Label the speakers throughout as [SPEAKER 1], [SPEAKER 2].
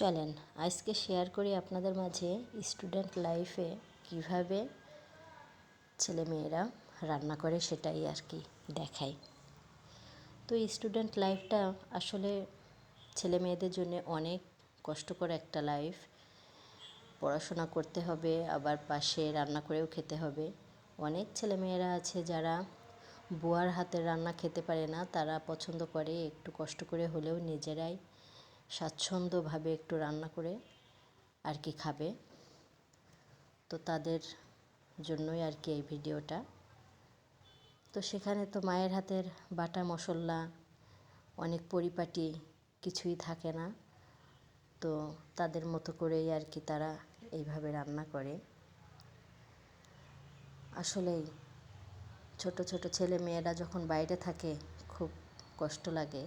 [SPEAKER 1] চলেন, আজকে শেয়ার করি আপনাদের মাঝে স্টুডেন্ট লাইফে কীভাবে ছেলেমেয়েরা রান্না করে সেটাই আর কি দেখাই। তো স্টুডেন্ট লাইফটা আসলে ছেলে মেয়েদের জন্য অনেক কষ্টকর একটা লাইফ পড়াশোনা করতে হবে, আবার পাশে রান্না করেও খেতে হবে। অনেক ছেলেমেয়েরা আছে যারা বুয়ার হাতের রান্না খেতে পারে না, তারা পছন্দ করে, একটু কষ্ট করে হলেও নিজেরাই স্বাচ্ছন্দ্যভাবে একটু রান্না করে আর কি খাবে। তো তাদের জন্যই আর কি এই ভিডিওটা। তো সেখানে তো মায়ের হাতের বাটা মশলা, অনেক পরিপাটি কিছুই থাকে না। তো তাদের মতো করেই আর কি তারা এইভাবে রান্না করে। আসলেই ছোট ছোট ছেলে মেয়েরা যখন বাইরে থাকে, খুব কষ্ট লাগে।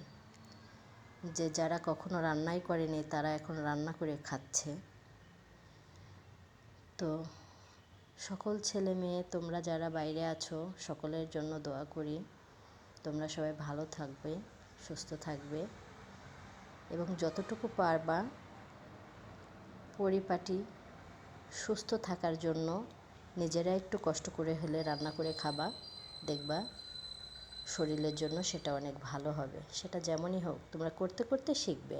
[SPEAKER 1] যে যারা কখনো রান্নাই করেনি, তারা এখন রান্না করে খাচ্ছে। তো সকল ছেলে মেয়ে, তোমরা যারা বাইরে আছো, সকলের জন্য দোয়া করি। তোমরা সবাই ভালো থাকবে, সুস্থ থাকবে। এবং যতটুকু পারবা, পরিপাটি, সুস্থ থাকার জন্য নিজেরা একটু কষ্ট করে হলে রান্না করে খাবা, দেখবা শরীরের জন্য সেটা অনেক ভালো হবে। সেটা যেমনই হোক তোমরা করতে করতে শিখবে।